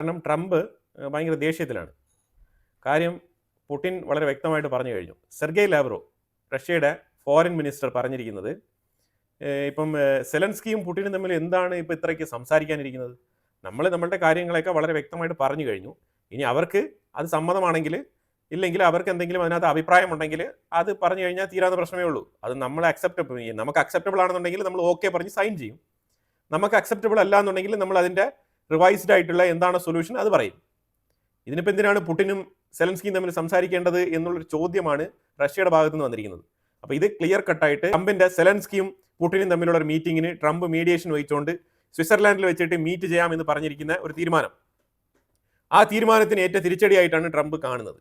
കാരണം ട്രംപ് ഭയങ്കര ദേഷ്യത്തിലാണ്. കാര്യം പുടിൻ വളരെ വ്യക്തമായിട്ട് പറഞ്ഞു കഴിഞ്ഞു. സെർഗേ ലാവ്റോ റഷ്യയുടെ ഫോറിൻ മിനിസ്റ്റർ പറഞ്ഞിരിക്കുന്നത് ഇപ്പം സെലൻസ്കിയും പുടിനും തമ്മിൽ എന്താണ് ഇപ്പോൾ ഇത്രയ്ക്ക് സംസാരിക്കാനിരിക്കുന്നത്? നമ്മൾ നമ്മളുടെ കാര്യങ്ങളൊക്കെ വളരെ വ്യക്തമായിട്ട് പറഞ്ഞു കഴിഞ്ഞു. ഇനി അവർക്ക് അത് സമ്മതമാണെങ്കിൽ ഇല്ലെങ്കിൽ അവർക്ക് എന്തെങ്കിലും അതിനകത്ത് അഭിപ്രായമുണ്ടെങ്കിൽ അത് പറഞ്ഞു കഴിഞ്ഞാൽ തീരാത്ത പ്രശ്നമേ ഉള്ളൂ. അത് നമ്മൾ അക്സെപ്റ്റബിൾ നമുക്ക് അക്സെപ്റ്റബിൾ ആണെന്നുണ്ടെങ്കിൽ നമ്മൾ ഓക്കെ പറഞ്ഞ് സൈൻ ചെയ്യും. നമുക്ക് അക്സെപ്റ്റബിൾ അല്ല എന്നുണ്ടെങ്കിൽ നമ്മൾ അതിന്റെ റിവൈസ്ഡ് ആയിട്ടുള്ള എന്താണ് സൊല്യൂഷൻ അത് പറയും. ഇതിനിപ്പോൾ എന്തിനാണ് പുട്ടിനും സെലൻസ്കിയും തമ്മിൽ സംസാരിക്കേണ്ടത് എന്നുള്ളൊരു ചോദ്യമാണ് റഷ്യയുടെ ഭാഗത്തു നിന്ന് വന്നിരിക്കുന്നത്. അപ്പോൾ ഇത് ക്ലിയർ കട്ടായിട്ട് ട്രംപിന്റെ സെലൻസ്കിയും പുട്ടിനും തമ്മിലുള്ള ഒരു മീറ്റിംഗിന് ട്രംപ് മീഡിയേഷൻ വഹിച്ചുകൊണ്ട് സ്വിറ്റ്സർലാൻഡിൽ വെച്ചിട്ട് മീറ്റ് ചെയ്യാം എന്ന് പറഞ്ഞിരിക്കുന്ന ഒരു തീരുമാനം. ആ തീരുമാനത്തിന് ഏറ്റ തിരിച്ചടിയായിട്ടാണ് ട്രംപ് കാണുന്നത്.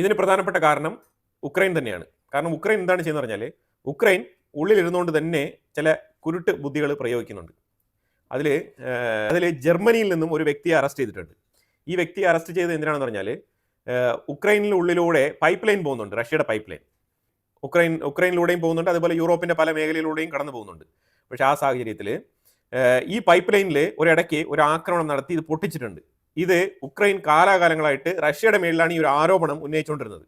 ഇതിന് പ്രധാനപ്പെട്ട കാരണം ഉക്രൈൻ തന്നെയാണ്. കാരണം ഉക്രൈൻ എന്താണ് ചെയ്യുന്നത് പറഞ്ഞാൽ ഉക്രൈൻ ഉള്ളിലിരുന്നുകൊണ്ട് തന്നെ ചില കുരുട്ട് ബുദ്ധികൾ പ്രയോഗിക്കുന്നുണ്ട്. അതിൽ അതിൽ ജർമ്മനിയിൽ നിന്നും ഒരു വ്യക്തിയെ അറസ്റ്റ് ചെയ്തിട്ടുണ്ട്. ഈ വ്യക്തിയെ അറസ്റ്റ് ചെയ്തത് എന്തിനാണെന്ന് പറഞ്ഞാൽ ഉക്രൈനിന്റെ ഉള്ളിലൂടെ പൈപ്പ് ലൈൻ പോകുന്നുണ്ട് റഷ്യയുടെ പൈപ്പ് ലൈൻ ഉക്രൈൻ ഉക്രൈനിലൂടെയും പോകുന്നുണ്ട് അതുപോലെ യൂറോപ്പിന്റെ പല മേഖലയിലൂടെയും കടന്നു പോകുന്നുണ്ട്. പക്ഷേ ആ സാഹചര്യത്തിൽ ഈ പൈപ്പ് ലൈനിൽ ഒരിടയ്ക്ക് ഒരു ആക്രമണം നടത്തി ഇത് പൊട്ടിച്ചിട്ടുണ്ട്. ഇത് ഉക്രൈൻ കാലാകാലങ്ങളായിട്ട് റഷ്യയുടെ മേളിലാണ് ഈ ഒരു ആരോപണം ഉന്നയിച്ചുകൊണ്ടിരുന്നത്.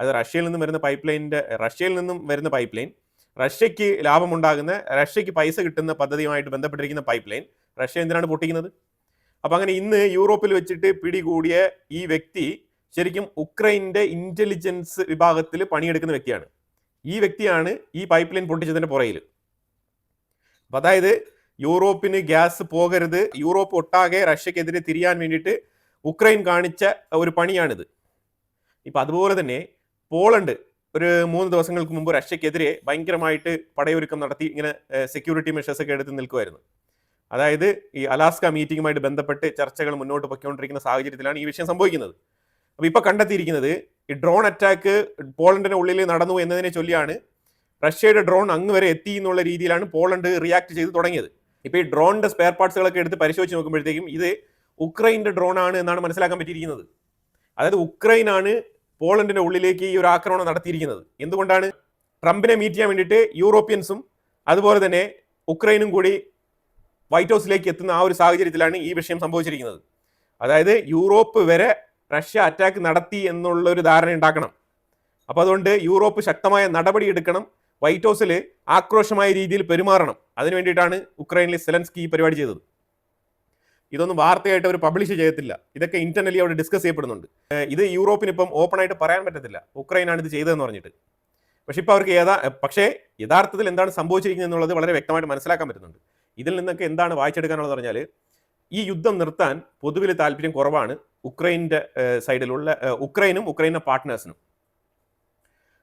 അത് റഷ്യയിൽ നിന്നും വരുന്ന പൈപ്പ് ലൈനിന്റെ റഷ്യയിൽ നിന്നും വരുന്ന പൈപ്പ് ലൈൻ റഷ്യയ്ക്ക് ലാഭമുണ്ടാകുന്ന റഷ്യക്ക് പൈസ കിട്ടുന്ന പദ്ധതിയുമായിട്ട് ബന്ധപ്പെട്ടിരിക്കുന്ന പൈപ്പ് ലൈൻ റഷ്യ എന്തിനാണ് പൊട്ടിക്കുന്നത്? അപ്പം അങ്ങനെ ഇന്ന് യൂറോപ്പിൽ വെച്ചിട്ട് പിടികൂടിയ ഈ വ്യക്തി ശരിക്കും ഉക്രൈന്റെ ഇന്റലിജൻസ് വിഭാഗത്തിൽ പണിയെടുക്കുന്ന വ്യക്തിയാണ്. ഈ വ്യക്തിയാണ് ഈ പൈപ്പ് ലൈൻ പൊട്ടിച്ചതിന്റെ പുറയിൽ അപ്പം അതായത് യൂറോപ്പിന് ഗ്യാസ് പോകരുത് യൂറോപ്പ് ഒട്ടാകെ റഷ്യക്കെതിരെ തിരിയാൻ വേണ്ടിയിട്ട് ഉക്രൈൻ കാണിച്ച ഒരു പണിയാണിത്. ഇപ്പം അതുപോലെ തന്നെ പോളണ്ട് ഒരു മൂന്ന് ദിവസങ്ങൾക്ക് മുമ്പ് റഷ്യക്കെതിരെ ഭയങ്കരമായിട്ട് പടയൊരുക്കം നടത്തി ഇങ്ങനെ സെക്യൂരിറ്റി മെഷേഴ്സ് ഒക്കെ എടുത്ത് നിൽക്കുമായിരുന്നു അതായത് ഈ അലാസ്ക മീറ്റിംഗുമായിട്ട് ബന്ധപ്പെട്ട് ചർച്ചകൾ മുന്നോട്ട് പൊയ്ക്കൊണ്ടിരിക്കുന്ന സാഹചര്യത്തിലാണ് ഈ വിഷയം സംഭവിക്കുന്നത്. അപ്പോൾ ഇപ്പോൾ കണ്ടെത്തിയിരിക്കുന്നത് ഈ ഡ്രോൺ അറ്റാക്ക് പോളണ്ടിന്റെ ഉള്ളിൽ നടന്നു എന്നതിനെ ചൊല്ലിയാണ് റഷ്യയുടെ ഡ്രോൺ അങ്ങ് വരെ എത്തി എന്നുള്ള രീതിയിലാണ് പോളണ്ട് റിയാക്ട് ചെയ്ത് തുടങ്ങിയത്. ഇപ്പോൾ ഈ ഡ്രോണിന്റെ സ്പെയർ പാർട്സുകളൊക്കെ എടുത്ത് പരിശോധിച്ച് നോക്കുമ്പോഴത്തേക്കും ഇത് ഉക്രൈന്റെ ഡ്രോൺ ആണ് എന്നാണ് മനസ്സിലാക്കാൻ പറ്റിയിരിക്കുന്നത്. അതായത് ഉക്രൈനാണ് പോളണ്ടിന്റെ ഉള്ളിലേക്ക് ഈ ഒരു ആക്രമണം നടത്തിയിരിക്കുന്നത്. എന്തുകൊണ്ടാണ്? ട്രംപിനെ മീറ്റ് ചെയ്യാൻ വേണ്ടിയിട്ട് യൂറോപ്യൻസും അതുപോലെ തന്നെ ഉക്രൈനും കൂടി വൈറ്റ് ഹൗസിലേക്ക് എത്തുന്ന ആ ഒരു സാഹചര്യത്തിലാണ് ഈ വിഷയം സംഭവിച്ചിരിക്കുന്നത്. അതായത് യൂറോപ്പ് വരെ റഷ്യ അറ്റാക്ക് നടത്തി എന്നുള്ള ഒരു ധാരണ ഉണ്ടാക്കണം. അപ്പോൾ അതുകൊണ്ട് യൂറോപ്പ് ശക്തമായ നടപടി എടുക്കണം. വൈറ്റ് ഹൗസിൽ ആക്രോശമായ രീതിയിൽ പെരുമാറണം. അതിനു വേണ്ടിയിട്ടാണ് ഉക്രൈനിലെ സെലൻസ്കി ഈ പരിപാടി ചെയ്തത്. ഇതൊന്നും വാർത്തയായിട്ട് അവർ പബ്ലിഷ് ചെയ്യത്തില്ല. ഇതൊക്കെ ഇന്റർനലി അവിടെ ഡിസ്കസ് ചെയ്യപ്പെടുന്നുണ്ട്. ഇത് യൂറോപ്പിന് ഇപ്പം ഓപ്പൺ ആയിട്ട് പറയാൻ പറ്റത്തില്ല. ഉക്രൈനാണ് ഇത് ചെയ്തതെന്ന് പറഞ്ഞിട്ട്. പക്ഷെ ഇപ്പോൾ അവർക്ക് ഏതാ പക്ഷേ യഥാർത്ഥത്തിൽ എന്താണ് സംഭവിച്ചിരിക്കുന്നത് എന്നുള്ളത് വളരെ വ്യക്തമായിട്ട് മനസ്സിലാക്കാൻ പറ്റുന്നുണ്ട്. ഇതിൽ നിന്നൊക്കെ എന്താണ് വായിച്ചെടുക്കാനുള്ളത് പറഞ്ഞാൽ ഈ യുദ്ധം നിർത്താൻ പൊതുവിൽ താല്പര്യം കുറവാണ് ഉക്രൈന്റെ സൈഡിലുള്ള ഉക്രൈനും ഉക്രൈന്റെ പാർട്ട്നേഴ്സിനും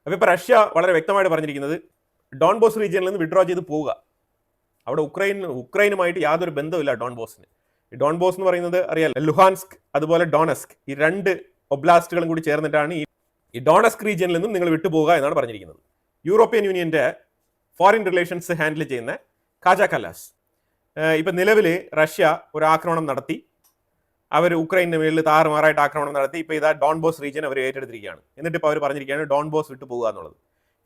അപ്പോൾ ഇപ്പോൾ റഷ്യ വളരെ വ്യക്തമായിട്ട് പറഞ്ഞിരിക്കുന്നത് ഡോൺ ബോസ് റീജിയനിൽ നിന്ന് വിഡ്രോ ചെയ്ത് പോവുക. അവിടെ ഉക്രൈൻ ഉക്രൈനുമായിട്ട് യാതൊരു ബന്ധവുമില്ല ഡോൺ ബോസിന് ഡോൺ ബോസ് എന്ന് പറയുന്നത് അറിയാം ലുഹാൻസ്ക് അതുപോലെ ഡോണസ്ക്. ഈ രണ്ട് ഒബ്ലാസ്റ്റുകളും കൂടി ചേർന്നിട്ടാണ് ഈ ഡോണസ്ക് റീജിയനിൽ നിന്നും നിങ്ങൾ വിട്ടുപോകുക എന്നാണ് പറഞ്ഞിരിക്കുന്നത്. യൂറോപ്യൻ യൂണിയന്റെ ഫോറിൻ റിലേഷൻസ് ഹാൻഡിൽ ചെയ്യുന്ന കാജ കലാസ് ഇപ്പം നിലവിൽ റഷ്യ ഒരു ആക്രമണം നടത്തി. അവർ ഉക്രൈന്റെ മേളിൽ താറുമാറായിട്ട് ആക്രമണം നടത്തി. ഇപ്പോൾ ഇതാ ഡോൺ ബോസ് റീജിയൻ അവർ ഏറ്റെടുത്തിരിക്കുകയാണ്. എന്നിട്ട് ഇപ്പോൾ അവർ പറഞ്ഞിരിക്കുകയാണ് ഡോൺ ബോസ് വിട്ടു പോകുക എന്നുള്ളത്.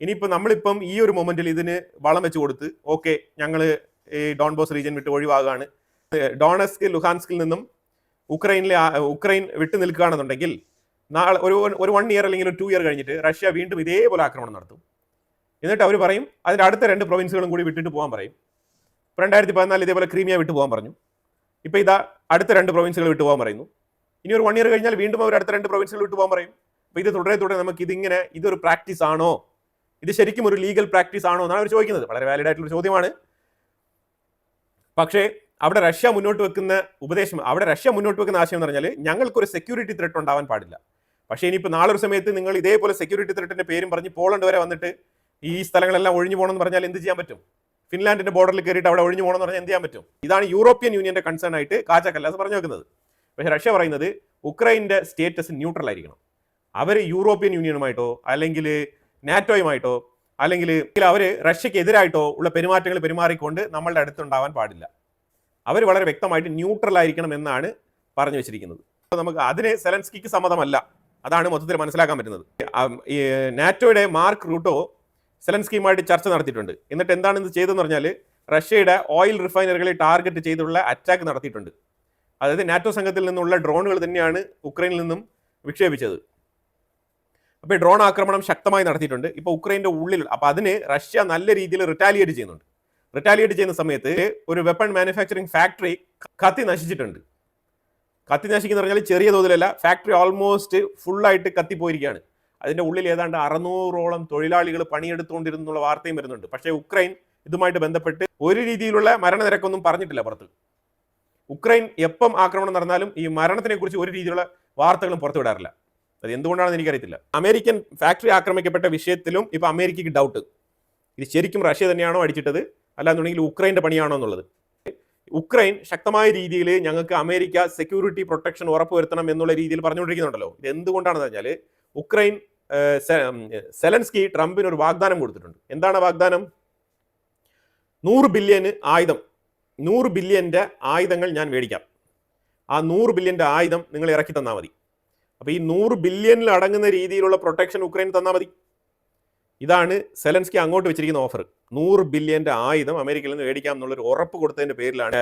ഇനിയിപ്പോൾ നമ്മളിപ്പം ഈ ഒരു മൊമെന്റിൽ ഇതിന് വളം വെച്ച് കൊടുത്ത് ഓക്കെ ഞങ്ങൾ ഈ ഡോൺ ബോസ് റീജിയൻ വിട്ട് ഒഴിവാകുകയാണ് ഡോണസ്ക് ലുഹാൻസ്കിൽ നിന്നും ഉക്രൈനിലെ ഉക്രൈൻ വിട്ടു നിൽക്കുകയാണെന്നുണ്ടെങ്കിൽ നാളെ ഒരു ഒരു വൺ ഇയർ അല്ലെങ്കിൽ ഒരു ടു ഇയർ കഴിഞ്ഞിട്ട് റഷ്യ വീണ്ടും ഇതേപോലെ ആക്രമണം നടത്തും. എന്നിട്ട് അവർ പറയും അതിന്റെ അടുത്ത രണ്ട് പ്രൊവിൻസുകളും കൂടി വിട്ടിട്ട് പോകാൻ പറയും. ഇപ്പോൾ രണ്ടായിരത്തി പതിനാല് ഇതേപോലെ ക്രീമിയ വിട്ടു പോകാൻ പറഞ്ഞു. ഇപ്പോൾ ഇതാ അടുത്ത രണ്ട് പ്രൊവിൻസുകൾ വിട്ടു പോകാൻ പറയുന്നു. ഇനി ഒരു വൺ ഇയർ കഴിഞ്ഞാൽ വീണ്ടും അവർ അടുത്ത രണ്ട് പ്രൊവിൻസുകൾ വിട്ടു പോകാൻ പറയും. അപ്പോൾ ഇത് തുടരെ തുടരെ നമുക്ക് ഇതിങ്ങനെ ഇതൊരു പ്രാക്ടീസ് ആണോ? ഇത് ശരിക്കും ഒരു ലീഗൽ പ്രാക്ടീസ് ആണോ എന്നാണ് അവർ ചോദിക്കുന്നത്. വളരെ വാലിഡ് ആയിട്ടുള്ള ചോദ്യമാണ്. പക്ഷേ അവിടെ റഷ്യ മുന്നോട്ട് വെക്കുന്ന ഉപദേശം അവിടെ റഷ്യ മുന്നോട്ട് വെക്കുന്ന ആശയം എന്ന് പറഞ്ഞാൽ ഞങ്ങൾക്കൊരു സെക്യൂരിറ്റി ത്രെട്ട് ഉണ്ടാവാൻ പാടില്ല. പക്ഷേ ഇനിയിപ്പോൾ നാളെ ഒരു സമയത്ത് നിങ്ങൾ ഇതേപോലെ സെക്യൂരിറ്റി ത്രെട്ടിന്റെ പേരും പറഞ്ഞ് പോളണ്ട് വരെ വന്നിട്ട് ഈ സ്ഥലങ്ങളെല്ലാം ഒഴിഞ്ഞു പോകണമെന്ന് പറഞ്ഞാൽ എന്ത് ചെയ്യാൻ പറ്റും? ഫിൻലാൻഡിന്റെ ബോർഡറിൽ കയറിയിട്ട് അവിടെ ഒഴിഞ്ഞു പോകണമെന്ന് പറഞ്ഞാൽ എന്ത് ചെയ്യാൻ പറ്റും? ഇതാണ് യൂറോപ്യൻ യൂണിയന്റെ കൺസേൺ ആയിട്ട് കാച്ച കല്ലാസ് പറഞ്ഞു വെക്കുന്നത്. പക്ഷേ റഷ്യ പറയുന്നത് ഉക്രൈന്റെ സ്റ്റേറ്റസ് ന്യൂട്രൽ ആയിരിക്കണം. അവർ യൂറോപ്യൻ യൂണിയനുമായിട്ടോ അല്ലെങ്കിൽ നാറ്റോയുമായിട്ടോ അല്ലെങ്കിൽ അവർ റഷ്യക്ക് എതിരായിട്ടോ ഉള്ള പെരുമാറ്റങ്ങൾ പെരുമാറിക്കൊണ്ട് നമ്മളുടെ അടുത്തുണ്ടാവാൻ പാടില്ല. അവർ വളരെ വ്യക്തമായിട്ട് ന്യൂട്രൽ ആയിരിക്കണം എന്നാണ് പറഞ്ഞു വെച്ചിരിക്കുന്നത്. അപ്പോൾ നമുക്ക് അതിന് സെലൻസ്കിക്ക് സമ്മതമല്ല. അതാണ് മൊത്തത്തിൽ മനസ്സിലാക്കാൻ പറ്റുന്നത്. ഈ നാറ്റോയുടെ മാർക്ക് റൂട്ടോ സെലൻസ്കിയുമായിട്ട് ചർച്ച നടത്തിയിട്ടുണ്ട്. എന്നിട്ട് എന്താണ് ഇത് ചെയ്തതെന്ന് പറഞ്ഞാൽ റഷ്യയുടെ ഓയിൽ റിഫൈനറികളെ ടാർഗറ്റ് ചെയ്തുള്ള അറ്റാക്ക് നടത്തിയിട്ടുണ്ട്. അതായത് നാറ്റോ സംഘത്തിൽ നിന്നുള്ള ഡ്രോണുകൾ തന്നെയാണ് ഉക്രൈനിൽ നിന്നും വിക്ഷേപിച്ചത്. അപ്പോൾ ഡ്രോൺ ആക്രമണം ശക്തമായി നടത്തിയിട്ടുണ്ട്. ഇപ്പോൾ ഉക്രൈന്റെ ഉള്ളിൽ അപ്പോൾ അതിന് റഷ്യ നല്ല രീതിയിൽ റിറ്റാലിയേറ്റ് ചെയ്യുന്നുണ്ട്. റിറ്റാലിയേറ്റ് ചെയ്യുന്ന സമയത്ത് ഒരു വെപ്പൺ മാനുഫാക്ചറിങ് ഫാക്ടറി കത്തി നശിച്ചിട്ടുണ്ട്. കത്തി നശിക്കുന്ന പറഞ്ഞാൽ ചെറിയ തോതിലല്ല ഫാക്ടറി ഓൾമോസ്റ്റ് ഫുള്ളായിട്ട് കത്തിപ്പോയിരിക്കുകയാണ് അതിന്റെ ഉള്ളിൽ ഏതാണ്ട് അറുന്നൂറോളം തൊഴിലാളികൾ പണിയെടുത്തുകൊണ്ടിരുന്നുള്ള വാർത്തയും വരുന്നുണ്ട്. പക്ഷേ ഉക്രൈൻ ഇതുമായിട്ട് ബന്ധപ്പെട്ട് ഒരു രീതിയിലുള്ള മരണനിരക്കൊന്നും പറഞ്ഞിട്ടില്ല പുറത്ത്. ഉക്രൈൻ എപ്പം ആക്രമണം നടന്നാലും ഈ മരണത്തിനെ കുറിച്ച് ഒരു രീതിയിലുള്ള വാർത്തകളും പുറത്തുവിടാറില്ല അത് എന്തുകൊണ്ടാണെന്ന് എനിക്കറിയത്തില്ല. അമേരിക്കൻ ഫാക്ടറി ആക്രമിക്കപ്പെട്ട വിഷയത്തിലും ഇപ്പോൾ അമേരിക്കയ്ക്ക് ഡൗട്ട് ഇത് ശരിക്കും റഷ്യ തന്നെയാണോ അടിച്ചിട്ടത്? അല്ലാന്നുണ്ടെങ്കിൽ ഉക്രൈന്റെ പണിയാണോ എന്നുള്ളത്. ഉക്രൈൻ ശക്തമായ രീതിയിൽ ഞങ്ങൾക്ക് അമേരിക്ക സെക്യൂരിറ്റി പ്രൊട്ടക്ഷൻ ഉറപ്പുവരുത്തണം എന്നുള്ള രീതിയിൽ പറഞ്ഞുകൊണ്ടിരിക്കുന്നുണ്ടല്ലോ. ഇത് എന്തുകൊണ്ടാണെന്ന് പറഞ്ഞാൽ ഉക്രൈൻ സെലൻസ്കി ട്രംപിന് ഒരു വാഗ്ദാനം കൊടുത്തിട്ടുണ്ട്. എന്താണ് വാഗ്ദാനം? നൂറ് ബില്യന് ആയുധം. നൂറ് ബില്യന്റെ ആയുധങ്ങൾ ഞാൻ മേടിക്കാം. ആ നൂറ് ബില്യന്റെ ആയുധം നിങ്ങൾ ഇറക്കി തന്നാൽ മതി. അപ്പോൾ ഈ നൂറ് ബില്യനിൽ അടങ്ങുന്ന രീതിയിലുള്ള പ്രൊട്ടക്ഷൻ ഉക്രൈൻ തന്നാൽ മതി. ഇതാണ് സെലൻസ്കി അങ്ങോട്ട് വെച്ചിരിക്കുന്ന ഓഫർ. നൂറ് ബില്യന്റെ ആയുധം അമേരിക്കയിൽ നിന്ന് മേടിക്കാം എന്നുള്ളൊരു ഉറപ്പ് കൊടുത്തതിന്റെ പേരിലാണ്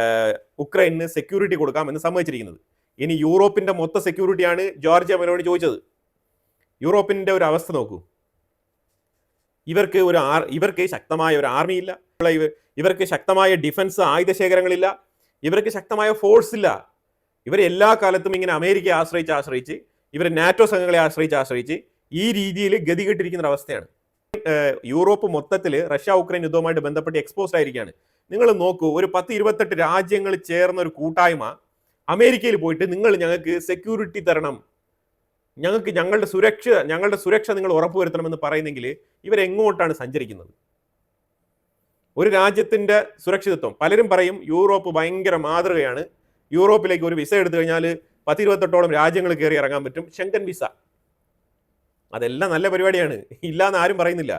ഉക്രൈന് സെക്യൂരിറ്റി കൊടുക്കാം എന്ന് സമ്മതിച്ചിരിക്കുന്നത്. ഇനി യൂറോപ്പിന്റെ മൊത്ത സെക്യൂരിറ്റിയാണ് ജോർജിയ അമനോട് ചോദിച്ചത്. യൂറോപ്പിന്റെ ഒരു അവസ്ഥ നോക്കൂ. ഇവർക്ക് ഒരു ആർ ഇവർക്ക് ശക്തമായ ഒരു ആർമി ഇല്ല. ഇവർക്ക് ശക്തമായ ഡിഫൻസ് ആയുധ ശേഖരങ്ങളില്ല ഇവർക്ക് ശക്തമായ ഫോഴ്സ് ഇല്ല. ഇവർ എല്ലാ കാലത്തും ഇങ്ങനെ അമേരിക്കയെ ആശ്രയിച്ച് ആശ്രയിച്ച് ഇവർ നാറ്റോ സംഘങ്ങളെ ആശ്രയിച്ച് ആശ്രയിച്ച് ഈ രീതിയിൽ ഗതികെട്ടിരിക്കുന്ന ഒരു അവസ്ഥയാണ്. യൂറോപ്പ് മൊത്തത്തിൽ റഷ്യ ഉക്രൈൻ യുദ്ധവുമായിട്ട് ബന്ധപ്പെട്ട് എക്സ്പോസ്ഡ് ആയിരിക്കുകയാണ്. നിങ്ങൾ നോക്കൂ ഒരു പത്ത് ഇരുപത്തെട്ട് രാജ്യങ്ങൾ ചേർന്ന ഒരു കൂട്ടായ്മ അമേരിക്കയിൽ പോയിട്ട് നിങ്ങൾ ഞങ്ങൾക്ക് സെക്യൂരിറ്റി തരണം. ഞങ്ങൾക്ക് ഞങ്ങളുടെ സുരക്ഷ ഞങ്ങളുടെ സുരക്ഷ നിങ്ങൾ ഉറപ്പുവരുത്തണമെന്ന് പറയുന്നെങ്കിൽ ഇവരെങ്ങോട്ടാണ് സഞ്ചരിക്കുന്നത്? ഒരു രാജ്യത്തിന്റെ സുരക്ഷിതത്വം. പലരും പറയും യൂറോപ്പ് ഭയങ്കര മാതൃകയാണ്. യൂറോപ്പിലേക്ക് ഒരു വിസ എടുത്തു കഴിഞ്ഞാൽ പത്തിരുപത്തെട്ടോളം രാജ്യങ്ങൾ കയറി ഇറങ്ങാൻ പറ്റും. Schengen visa. അതെല്ലാം നല്ല പരിപാടിയാണ്. ഇല്ലാന്ന് ആരും പറയുന്നില്ല.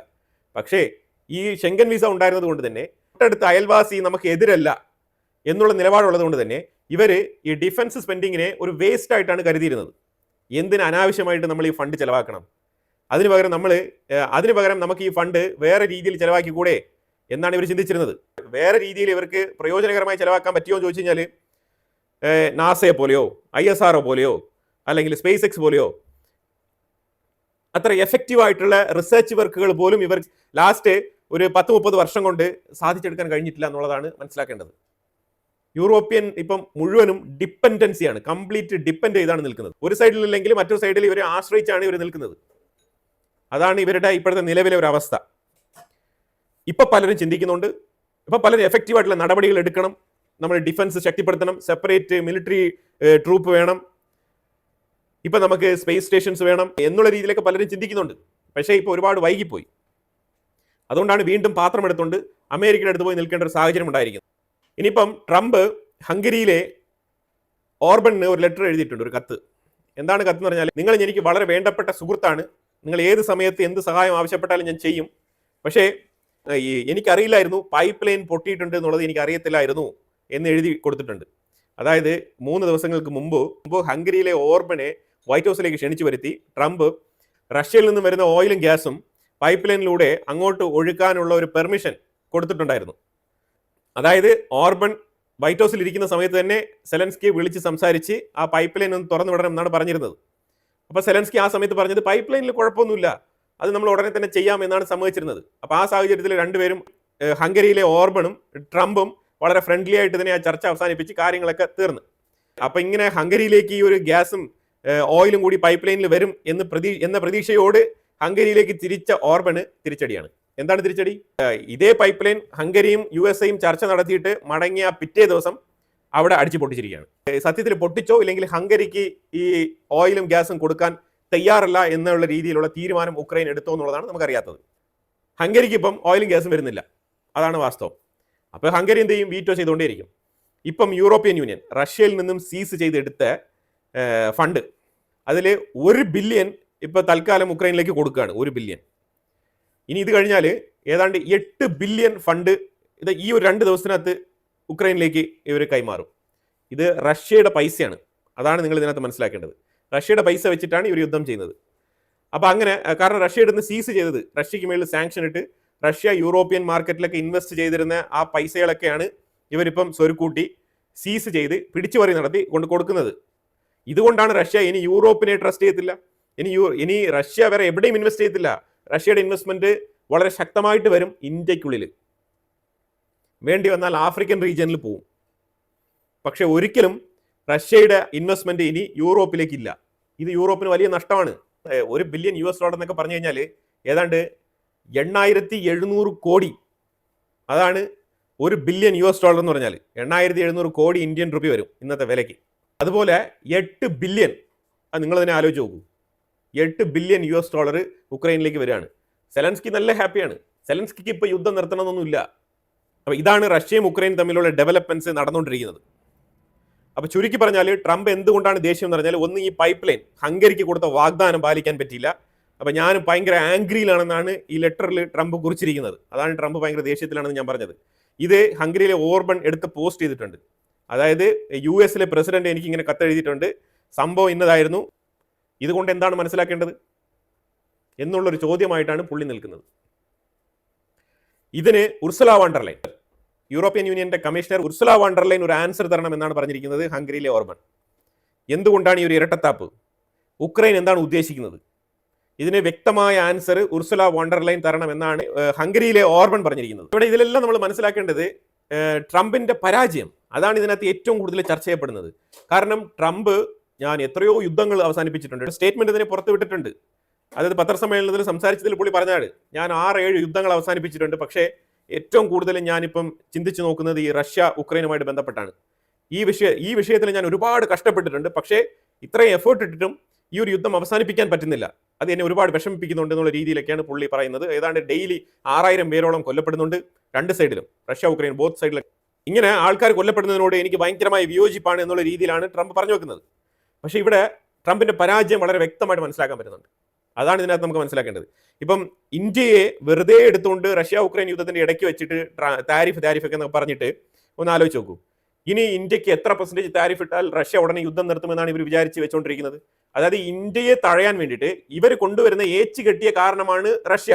പക്ഷേ ഈ ശെങ്കൻ വിസ ഉണ്ടായിരുന്നത് കൊണ്ട് തന്നെ തൊട്ടടുത്ത അയൽവാസി നമുക്ക് എതിരല്ല എന്നുള്ള നിലപാടുള്ളത് കൊണ്ട് തന്നെ ഇവർ ഈ ഡിഫൻസ് സ്പെൻഡിങ്ങിനെ ഒരു വേസ്റ്റ് ആയിട്ടാണ് കരുതിയിരുന്നത്. എന്തിന് അനാവശ്യമായിട്ട് നമ്മൾ ഈ ഫണ്ട് ചിലവാക്കണം? അതിന് പകരം നമ്മൾ അതിന് പകരം നമുക്ക് ഈ ഫണ്ട് വേറെ രീതിയിൽ ചെലവാക്കിക്കൂടെ എന്നാണ് ഇവർ ചിന്തിച്ചിരുന്നത്. വേറെ രീതിയിൽ ഇവർക്ക് പ്രയോജനകരമായി ചിലവാക്കാൻ പറ്റുമോ എന്ന് ചോദിച്ചു കഴിഞ്ഞാൽ നാസയെ പോലെയോ ഐ എസ് ആർഒ പോലെയോ അല്ലെങ്കിൽ സ്പേസ് എക്സ് പോലെയോ അത്ര എഫക്റ്റീവ് ആയിട്ടുള്ള റിസർച്ച് വർക്കുകൾ പോലും ഇവർ ലാസ്റ്റ് ഒരു പത്ത് മുപ്പത് വർഷം കൊണ്ട് സാധിച്ചെടുക്കാൻ കഴിഞ്ഞിട്ടില്ല എന്നുള്ളതാണ് മനസ്സിലാക്കേണ്ടത്. യൂറോപ്യൻ ഇപ്പം മുഴുവനും ഡിപ്പെൻഡൻസിയാണ് കംപ്ലീറ്റ് ഡിപ്പെൻഡ് ചെയ്താണ് നിൽക്കുന്നത്. ഒരു സൈഡിലില്ലെങ്കിൽ മറ്റൊരു സൈഡിൽ ഇവരെ ആശ്രയിച്ചാണ് ഇവർ നിൽക്കുന്നത്. അതാണ് ഇവരുടെ ഇപ്പോഴത്തെ നിലവിലെ ഒരു അവസ്ഥ. ഇപ്പം പലരും ചിന്തിക്കുന്നുണ്ട്. ഇപ്പം പലരും എഫക്റ്റീവ് ആയിട്ടുള്ള നടപടികൾ എടുക്കണം. നമ്മൾ ഡിഫൻസ് ശക്തിപ്പെടുത്തണം. സെപ്പറേറ്റ് മിലിറ്ററി ട്രൂപ്പ് വേണം. ഇപ്പൊ നമുക്ക് സ്പേസ് സ്റ്റേഷൻസ് വേണം എന്നുള്ള രീതിയിലൊക്കെ പലരും ചിന്തിക്കുന്നുണ്ട്. പക്ഷേ ഇപ്പോൾ ഒരുപാട് വൈകിപ്പോയി. അതുകൊണ്ടാണ് വീണ്ടും പാത്രം എടുത്തുകൊണ്ട് അമേരിക്കയുടെ അടുത്ത് പോയി നിൽക്കേണ്ട ഒരു സാഹചര്യം ഉണ്ടായിരിക്കുന്നു ഇനിയിപ്പം ട്രംപ് ഹംഗറിയിലെ ഓർബണിന് ഒരു ലെറ്റർ എഴുതിയിട്ടുണ്ട് ഒരു കത്ത്. എന്താണ് കത്ത് എന്ന് പറഞ്ഞാൽ നിങ്ങൾ എനിക്ക് വളരെ വേണ്ടപ്പെട്ട സുഹൃത്താണ്. നിങ്ങൾ ഏത് സമയത്ത് എന്ത് സഹായം ആവശ്യപ്പെട്ടാലും ഞാൻ ചെയ്യും. പക്ഷേ ഈ എനിക്കറിയില്ലായിരുന്നു പൈപ്പ് ലൈൻ പൊട്ടിയിട്ടുണ്ട് എന്നുള്ളത് എനിക്ക് അറിയത്തില്ലായിരുന്നു എന്ന് എഴുതി കൊടുത്തിട്ടുണ്ട്. അതായത് മൂന്ന് ദിവസങ്ങൾക്ക് മുമ്പ് മുമ്പ് ഹംഗരിയിലെ ഓർബനെ വൈറ്റ് ഹൗസിലേക്ക് ക്ഷണിച്ചു വരുത്തി. ട്രംപ് റഷ്യയിൽ നിന്ന് വരുന്ന ഓയിലും ഗ്യാസും പൈപ്പ് ലൈനിലൂടെ അങ്ങോട്ട് ഒഴുക്കാനുള്ള ഒരു പെർമിഷൻ കൊടുത്തിട്ടുണ്ടായിരുന്നു. അതായത് ഓർബൺ വൈറ്റ് ഹൗസിൽ ഇരിക്കുന്ന സമയത്ത് തന്നെ സെലൻസ്കി വിളിച്ച് സംസാരിച്ച് ആ പൈപ്പ് ലൈൻ ഒന്ന് തുറന്നു വിടണം എന്നാണ് പറഞ്ഞിരുന്നത്. അപ്പോൾ സെലൻസ്കി ആ സമയത്ത് പറഞ്ഞത് പൈപ്പ് ലൈനിൽ കുഴപ്പമൊന്നുമില്ല. അത് നമ്മൾ ഉടനെ തന്നെ ചെയ്യാം എന്നാണ് സമ്മതിച്ചിരുന്നത്. അപ്പോൾ ആ സാഹചര്യത്തിൽ രണ്ടുപേരും ഹംഗറിയിലെ ഓർബണും ട്രംപും വളരെ ഫ്രണ്ട്ലി ആയിട്ട് തന്നെ ആ ചർച്ച അവസാനിപ്പിച്ച് കാര്യങ്ങളൊക്കെ തീർന്നു. അപ്പോൾ ഇങ്ങനെ ഹംഗറിയിലേക്ക് ഈ ഒരു ഗ്യാസും ഓയിലും കൂടി പൈപ്പ് ലൈനിൽ വരും എന്ന് പ്രതീ എന്ന പ്രതീക്ഷയോട് ഹംഗരിയിലേക്ക് തിരിച്ച ഓർബണ് തിരിച്ചടിയാണ്. എന്താണ് തിരിച്ചടി? ഇതേ പൈപ്പ് ലൈൻ ഹംഗരിയും യു എസ് എയും ചർച്ച നടത്തിയിട്ട് മടങ്ങിയ പിറ്റേ ദിവസം അവിടെ അടിച്ചു പൊട്ടിച്ചിരിക്കുകയാണ്. സത്യത്തിൽ പൊട്ടിച്ചോ ഇല്ലെങ്കിൽ ഹംഗരിക്ക് ഈ ഓയിലും ഗ്യാസും കൊടുക്കാൻ തയ്യാറല്ല എന്നുള്ള രീതിയിലുള്ള തീരുമാനം ഉക്രൈൻ എടുത്തോ എന്നുള്ളതാണ് നമുക്കറിയാത്തത്. ഹംഗരിക്ക് ഇപ്പം ഓയിലും ഗ്യാസും വരുന്നില്ല. അതാണ് വാസ്തവം. അപ്പോൾ ഹംഗറി എന്ത് ചെയ്യും? വീറ്റോ ചെയ്തുകൊണ്ടേയിരിക്കും. ഇപ്പം യൂറോപ്യൻ യൂണിയൻ റഷ്യയിൽ നിന്നും സീസ് ചെയ്തെടുത്ത ഫണ്ട് അതിൽ ഒരു ബില്യൺ ഇപ്പോൾ തൽക്കാലം ഉക്രൈനിലേക്ക് കൊടുക്കുകയാണ് ഒരു ബില്യൺ ഇനി ഇത് കഴിഞ്ഞാൽ ഏതാണ്ട് എട്ട് ബില്യൺ ഫണ്ട് ഇത് ഈ ഒരു രണ്ട് ദിവസത്തിനകത്ത് ഉക്രൈനിലേക്ക് ഇവർ കൈമാറും. ഇത് റഷ്യയുടെ പൈസയാണ്. അതാണ് നിങ്ങൾ ഇതിനകത്ത് മനസ്സിലാക്കേണ്ടത്. റഷ്യയുടെ പൈസ വെച്ചിട്ടാണ് ഇവർ യുദ്ധം ചെയ്യുന്നത്. അപ്പോൾ അങ്ങനെ കാരണം റഷ്യ ഇടുന്ന് സീസ് ചെയ്തത് റഷ്യയ്ക്ക് മേളിൽ സാങ്ഷൻ ഇട്ട് റഷ്യ യൂറോപ്യൻ മാർക്കറ്റിലൊക്കെ ഇൻവെസ്റ്റ് ചെയ്തിരുന്ന ആ പൈസകളൊക്കെയാണ് ഇവരിപ്പം സ്വരുക്കൂട്ടി സീസ് ചെയ്ത് പിടിച്ചുപറി നടത്തി കൊണ്ട് കൊടുക്കുന്നത്. ഇതുകൊണ്ടാണ് റഷ്യ ഇനി യൂറോപ്പിനെ ട്രസ്റ്റ് ചെയ്യത്തില്ല. ഇനി യൂ ഇനി റഷ്യ വേറെ എവിടെയും ഇൻവെസ്റ്റ് ചെയ്യത്തില്ല. റഷ്യയുടെ ഇൻവെസ്റ്റ്മെന്റ് വളരെ ശക്തമായിട്ട് വരും ഇന്ത്യക്കുള്ളിൽ വേണ്ടി വന്നാൽ ആഫ്രിക്കൻ റീജിയനിൽ പോവും. പക്ഷെ ഒരിക്കലും റഷ്യയുടെ ഇൻവെസ്റ്റ്മെന്റ് ഇനി യൂറോപ്പിലേക്കില്ല. ഇത് യൂറോപ്പിന് വലിയ നഷ്ടമാണ്. ഒരു ബില്യൺ യു എസ് ഡോളർ എന്നൊക്കെ പറഞ്ഞു കഴിഞ്ഞാൽ ഏതാണ്ട് എണ്ണായിരത്തി എഴുന്നൂറ് കോടി. അതാണ് ഒരു ബില്യൺ യു എസ് ഡോളർ എന്ന് പറഞ്ഞാൽ എണ്ണായിരത്തി എഴുന്നൂറ് കോടി ഇന്ത്യൻ റുപ്പി വരും ഇന്നത്തെ വിലയ്ക്ക്. അതുപോലെ എട്ട് ബില്യൺ നിങ്ങൾ തന്നെ ആലോചിച്ച് നോക്കൂ. എട്ട് ബില്യൺ യു എസ് ഡോളർ ഉക്രൈനിലേക്ക് വരികയാണ്. സെലൻസ്കി നല്ല ഹാപ്പിയാണ്. സെലൻസ്കിക്ക് ഇപ്പോൾ യുദ്ധം നിർത്തണമെന്നൊന്നുമില്ല. അപ്പോൾ ഇതാണ് റഷ്യയും ഉക്രൈനും തമ്മിലുള്ള ഡെവലപ്മെന്റ്സ് നടന്നുകൊണ്ടിരിക്കുന്നത്. അപ്പോൾ ചുരുക്കി പറഞ്ഞാൽ ട്രംപ് എന്തുകൊണ്ടാണ് ദേഷ്യം എന്ന് പറഞ്ഞാൽ ഒന്ന് ഈ പൈപ്പ് ലൈൻ ഹംഗരിക്ക് കൊടുത്ത വാഗ്ദാനം പാലിക്കാൻ പറ്റിയില്ല. അപ്പോൾ ഞാൻ ഭയങ്കര ആംഗ്രിയിലാണെന്നാണ് ഈ ലെറ്ററിൽ ട്രംപ് കുറിച്ചിരിക്കുന്നത്. അതാണ് ട്രംപ് ഭയങ്കര ദേഷ്യത്തിലാണെന്ന് ഞാൻ പറഞ്ഞത്. ഇത് ഹംഗറിയിലെ ഓർബൺ എടുത്ത് പോസ്റ്റ് ചെയ്തിട്ടുണ്ട്. അതായത് യു എസിലെ പ്രസിഡന്റ് എനിക്ക് ഇങ്ങനെ കത്തെഴുതിയിട്ടുണ്ട്. സംഭവം ഇന്നതായിരുന്നു. ഇതുകൊണ്ട് എന്താണ് മനസ്സിലാക്കേണ്ടത്? എന്നുള്ളൊരു ചോദ്യമായിട്ടാണ് പുള്ളി നിൽക്കുന്നത്. ഇതിന് ഉർസല വാണ്ടർലൈൻ. യൂറോപ്യൻ യൂണിയന്റെ കമ്മീഷണർ ഉർസല വാണ്ടർലൈൻ ഒരു ആൻസർ തരണം എന്നാണ് പറഞ്ഞിരിക്കുന്നത് ഹംഗറിയിലെ ഓർബൺ എന്തുകൊണ്ടാണ് ഈ ഒരു ഇരട്ടത്താപ്പ്? ഉക്രൈൻ എന്താണ് ഉദ്ദേശിക്കുന്നത്? ഇതിന് വ്യക്തമായ ആൻസർ ഉർസുല വാണ്ടർലൈൻ തരണം എന്നാണ് ഹംഗറിയിലെ ഓർബൺ പറഞ്ഞിരിക്കുന്നത്. ഇവിടെ ഇതിലെല്ലാം നമ്മൾ മനസ്സിലാക്കേണ്ടത് ഏഹ്, ട്രംപിന്റെ പരാജയം. അതാണ് ഇതിനകത്ത് ഏറ്റവും കൂടുതൽ ചർച്ച ചെയ്യപ്പെടുന്നത്. കാരണം ട്രംപ് ഞാൻ എത്രയോ യുദ്ധങ്ങൾ അവസാനിപ്പിച്ചിട്ടുണ്ട്. സ്റ്റേറ്റ്മെന്റ് ഇതിനെ പുറത്തുവിട്ടിട്ടുണ്ട് അതായത് പത്രസമ്മേളനത്തിൽ സംസാരിച്ചതിൽ പുള്ളി പറഞ്ഞാണ് ഞാൻ ആറ് ഏഴ് യുദ്ധങ്ങൾ അവസാനിപ്പിച്ചിട്ടുണ്ട്. പക്ഷേ ഏറ്റവും കൂടുതൽ ഞാനിപ്പം ചിന്തിച്ചു നോക്കുന്നത് ഈ റഷ്യ ഉക്രൈനുമായിട്ട് ബന്ധപ്പെട്ടാണ്. ഈ വിഷയ ഈ വിഷയത്തിൽ ഞാൻ ഒരുപാട് കഷ്ടപ്പെട്ടിട്ടുണ്ട്. പക്ഷേ ഇത്രയും എഫേർട്ട് ഇട്ടിട്ടും ഈ ഒരു യുദ്ധം അവസാനിപ്പിക്കാൻ പറ്റുന്നില്ല. അത് എന്നെ ഒരുപാട് വിഷമിപ്പിക്കുന്നുണ്ട് എന്നുള്ള രീതിയിലൊക്കെയാണ് പുള്ളി പറയുന്നത്. ഏതാണ്ട് ഡെയിലി ആറായിരം പേരോളം കൊല്ലപ്പെടുന്നുണ്ട് രണ്ട് സൈഡിലും റഷ്യ ഉക്രൈൻ ബോത്ത് സൈഡിലും ഇങ്ങനെ ആൾക്കാർ കൊല്ലപ്പെടുന്നതിനോട് എനിക്ക് ഭയങ്കരമായ വിയോജിപ്പാണ് എന്നുള്ള രീതിയിലാണ് ട്രംപ് പറഞ്ഞു വെക്കുന്നത്. പക്ഷേ ഇവിടെ ട്രംപിന്റെ പരാജയം വളരെ വ്യക്തമായിട്ട് മനസ്സിലാക്കാൻ പറ്റുന്നുണ്ട്. അതാണ് ഇതിനകത്ത് നമുക്ക് മനസ്സിലാക്കേണ്ടത്. ഇപ്പം ഇന്ത്യയെ വെറുതെ എടുത്തുകൊണ്ട് റഷ്യ ഉക്രൈൻ യുദ്ധത്തിന്റെ ഇടയ്ക്ക് വെച്ചിട്ട് താരിഫ് താരിഫ് ഒക്കെ പറഞ്ഞിട്ട് ഒന്ന് ആലോചിച്ച് നോക്കൂ. ഇനി ഇന്ത്യയ്ക്ക് എത്ര പെർസെന്റേജ് താരിഫ് ഇട്ടാൽ റഷ്യ ഉടനെ യുദ്ധം നിർത്തുമെന്നാണ് ഇവർ വിചാരിച്ച് വെച്ചുകൊണ്ടിരിക്കുന്നത് അതായത് ഇന്ത്യയെ തഴയാൻ വേണ്ടിയിട്ട് ഇവർ കൊണ്ടുവരുന്ന ഏച്ച് കെട്ടിയ കാരണമാണ് റഷ്യ.